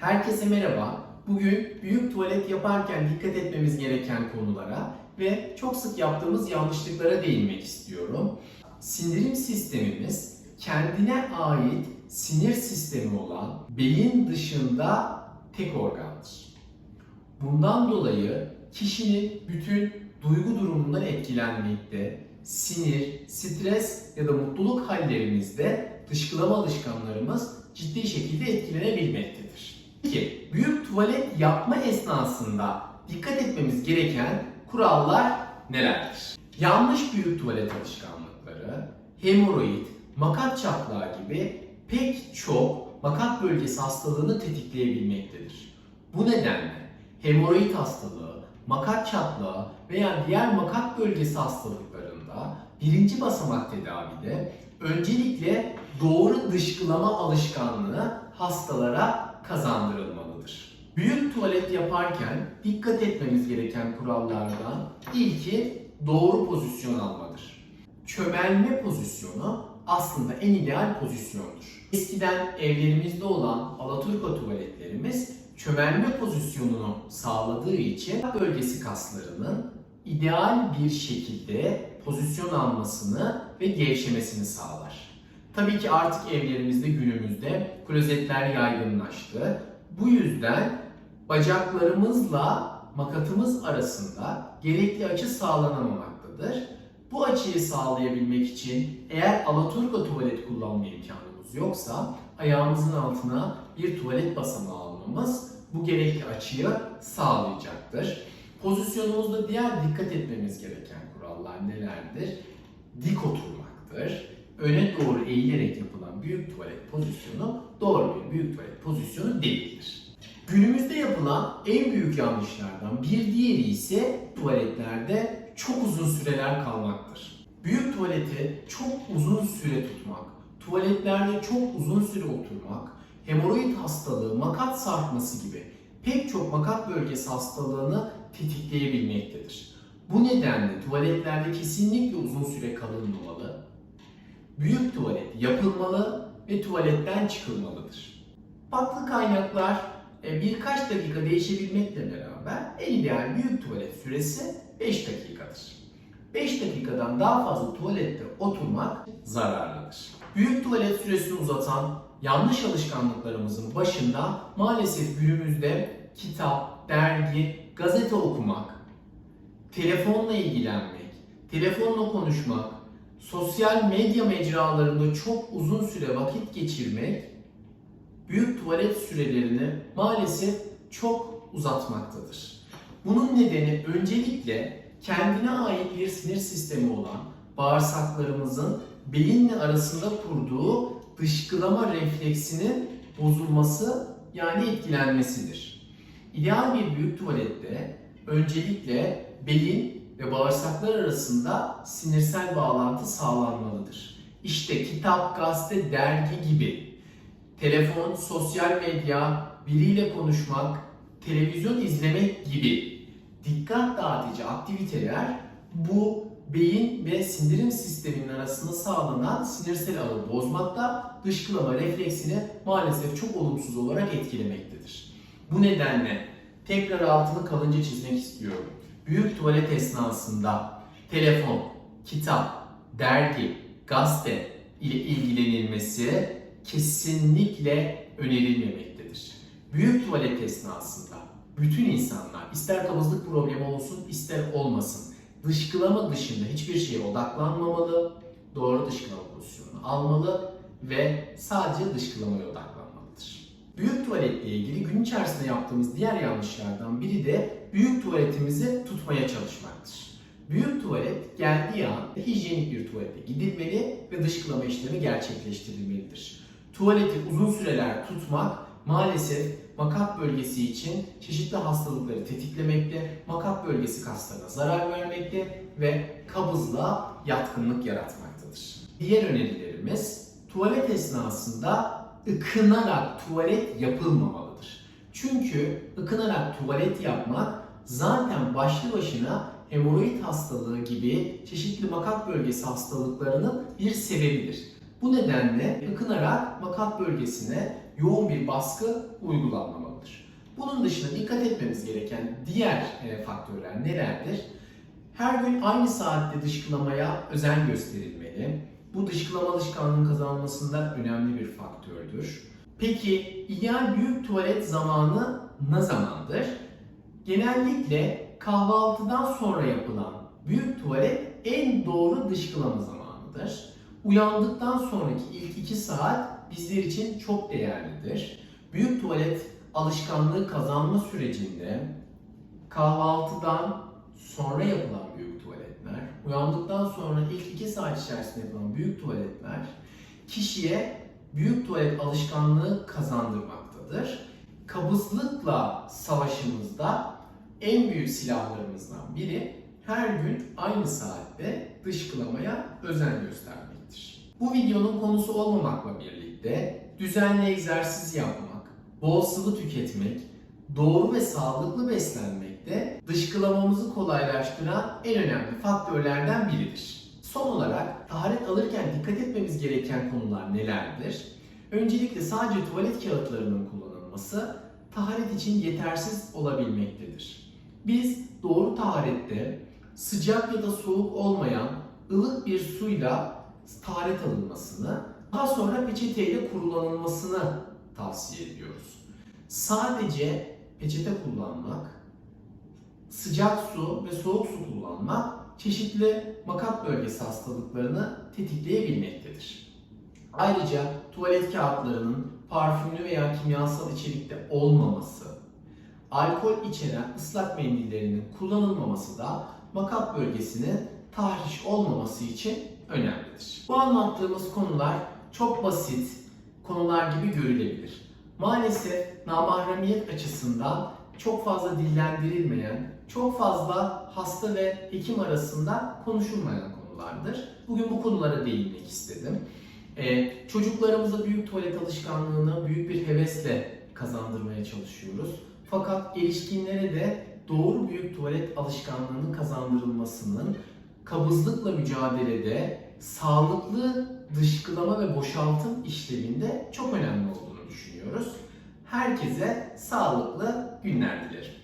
Herkese merhaba. Bugün büyük tuvalet yaparken dikkat etmemiz gereken konulara ve çok sık yaptığımız yanlışlıklara değinmek istiyorum. Sindirim sistemimiz kendine ait sinir sistemi olan beyin dışında tek organdır. Bundan dolayı kişinin bütün duygu durumundan etkilenmekte, sinir, stres ya da mutluluk hallerimizde dışkılama alışkanlarımız ciddi şekilde etkilenebilmektedir. Peki büyük tuvalet yapma esnasında dikkat etmemiz gereken kurallar nelerdir? Yanlış büyük tuvalet alışkanlıkları, hemoroid, makat çatlağı gibi pek çok makat bölgesi hastalığını tetikleyebilmektedir. Bu nedenle hemoroid hastalığı, makat çatlağı veya diğer makat bölgesi hastalıklarında birinci basamak tedavide öncelikle doğru dışkılama alışkanlığı hastalara kazandırılmalıdır. Büyük tuvalet yaparken dikkat etmemiz gereken kurallardan ilki doğru pozisyon almadır. Çömelme pozisyonu aslında en ideal pozisyondur. Eskiden evlerimizde olan Alaturka tuvaletlerimiz çömelme pozisyonunu sağladığı için bölgesi kaslarının ideal bir şekilde pozisyon almasını ve gevşemesini sağlar. Tabii ki artık evlerimizde günümüzde klozetler yaygınlaştı. Bu yüzden bacaklarımızla makatımız arasında gerekli açı sağlanamamaktadır. Bu açıyı sağlayabilmek için eğer alaturka tuvalet kullanma imkanımız yoksa ayağımızın altına bir tuvalet basamağı almamız bu gerekli açıyı sağlayacaktır. Pozisyonumuzda diğer dikkat etmemiz gereken kurallar nelerdir? Dik oturmaktır. Öne doğru eğilerek yapılan büyük tuvalet pozisyonu doğru bir büyük tuvalet pozisyonu değildir. Günümüzde yapılan en büyük yanlışlardan bir diğeri ise tuvaletlerde çok uzun süreler kalmaktır. Büyük tuvaleti çok uzun süre tutmak, tuvaletlerde çok uzun süre oturmak, hemoroid hastalığı, makat sarkması gibi pek çok makat bölgesi hastalığını tetikleyebilmektedir. Bu nedenle tuvaletlerde kesinlikle uzun süre kalınmamalı, büyük tuvalet yapılmalı ve tuvaletten çıkılmalıdır. Farklı kaynaklar e, birkaç dakika değişebilmekle beraber en ideal büyük tuvalet süresi 5 dakikadır. 5 dakikadan daha fazla tuvalette oturmak zararlıdır. Büyük tuvalet süresini uzatan yanlış alışkanlıklarımızın başında maalesef günümüzde kitap, dergi, gazete okumak, telefonla ilgilenmek, telefonla konuşmak, sosyal medya mecralarında çok uzun süre vakit geçirmek büyük tuvalet sürelerini maalesef çok uzatmaktadır. Bunun nedeni öncelikle kendine ait bir sinir sistemi olan bağırsaklarımızın beyinle arasında kurduğu dışkılama refleksinin bozulması yani etkilenmesidir. İdeal bir büyük tuvalette öncelikle beyin ve bağırsaklar arasında sinirsel bağlantı sağlanmalıdır. İşte kitap, gazete, dergi gibi telefon, sosyal medya, biriyle konuşmak, televizyon izlemek gibi dikkat dağıtıcı aktiviteler bu beyin ve sindirim sisteminin arasında sağlanan sinirsel ağı bozmakta, dışkılama refleksini maalesef çok olumsuz olarak etkilemektedir. Bu nedenle tekrar altını kalınca çizmek istiyorum. Büyük tuvalet esnasında telefon, kitap, dergi, gazete ile ilgilenilmesi kesinlikle önerilmemektedir. Büyük tuvalet esnasında bütün insanlar ister kabızlık problemi olsun ister olmasın dışkılama dışında hiçbir şeye odaklanmamalı, doğru dışkılama pozisyonunu almalı ve sadece dışkılamaya odaklanmalıdır. Büyük tuvaletle ilgili gün içerisinde yaptığımız diğer yanlışlardan biri de büyük tuvaletimizi tutmaya çalışmaktır. Büyük tuvalet geldiği an hijyenik bir tuvalete gidilmeli ve dışkılama işlemi gerçekleştirilmelidir. Tuvaleti uzun süreler tutmak maalesef makat bölgesi için çeşitli hastalıkları tetiklemekte, makat bölgesi kaslarına zarar vermekte ve kabızlığa yatkınlık yaratmaktadır. Diğer önerilerimiz tuvalet esnasında ıkınarak tuvalet yapılmamalıdır. Çünkü ıkınarak tuvalet yapmak zaten başlı başına hemoroid hastalığı gibi çeşitli makat bölgesi hastalıklarının bir sebebidir. Bu nedenle ıkınarak makat bölgesine yoğun bir baskı uygulanmamalıdır. Bunun dışında dikkat etmemiz gereken diğer e, faktörler nelerdir? Her gün aynı saatte dışkılamaya özen gösterilmeli. Bu dışkılama alışkanlığının kazanılmasında önemli bir faktördür. Peki ideal büyük tuvalet zamanı ne zamandır? Genellikle kahvaltıdan sonra yapılan büyük tuvalet en doğru dışkılama zamanıdır. Uyandıktan sonraki ilk 2 saat bizler için çok değerlidir. Büyük tuvalet alışkanlığı kazanma sürecinde kahvaltıdan sonra yapılan büyük uyandıktan sonra ilk 2 saat içerisinde yapılan büyük tuvaletler kişiye büyük tuvalet alışkanlığı kazandırmaktadır. Kabızlıkla savaşımızda en büyük silahlarımızdan biri her gün aynı saatte dışkılamaya özen göstermektir. Bu videonun konusu olmamakla birlikte düzenli egzersiz yapmak, bol sıvı tüketmek, doğru ve sağlıklı beslenmek de dışkılamamızı kolaylaştıran en önemli faktörlerden biridir. Son olarak taharet alırken dikkat etmemiz gereken konular nelerdir? Öncelikle sadece tuvalet kağıtlarının kullanılması taharet için yetersiz olabilmektedir. Biz doğru taharette sıcak ya da soğuk olmayan ılık bir suyla taharet alınmasını, daha sonra peçeteyle kurulanılmasını tavsiye ediyoruz. Sadece peçete kullanmak, sıcak su ve soğuk su kullanmak çeşitli makat bölgesi hastalıklarını tetikleyebilmektedir. Ayrıca tuvalet kağıtlarının parfümlü veya kimyasal içerikte olmaması, alkol içeren ıslak mendillerinin kullanılmaması da makat bölgesinin tahriş olmaması için önemlidir. Bu anlattığımız konular çok basit konular gibi görülebilir. Maalesef namahremiyet açısından çok fazla dillendirilmeyen, çok fazla hasta ve hekim arasında konuşulmayan konulardır. Bugün bu konulara değinmek istedim. Ee, çocuklarımıza büyük tuvalet alışkanlığını büyük bir hevesle kazandırmaya çalışıyoruz. Fakat erişkinlere de doğru büyük tuvalet alışkanlığının kazandırılmasının kabızlıkla mücadelede sağlıklı dışkılama ve boşaltım işleminde çok önemli olduğunu düşünüyoruz. Herkese sağlıklı günler dilerim.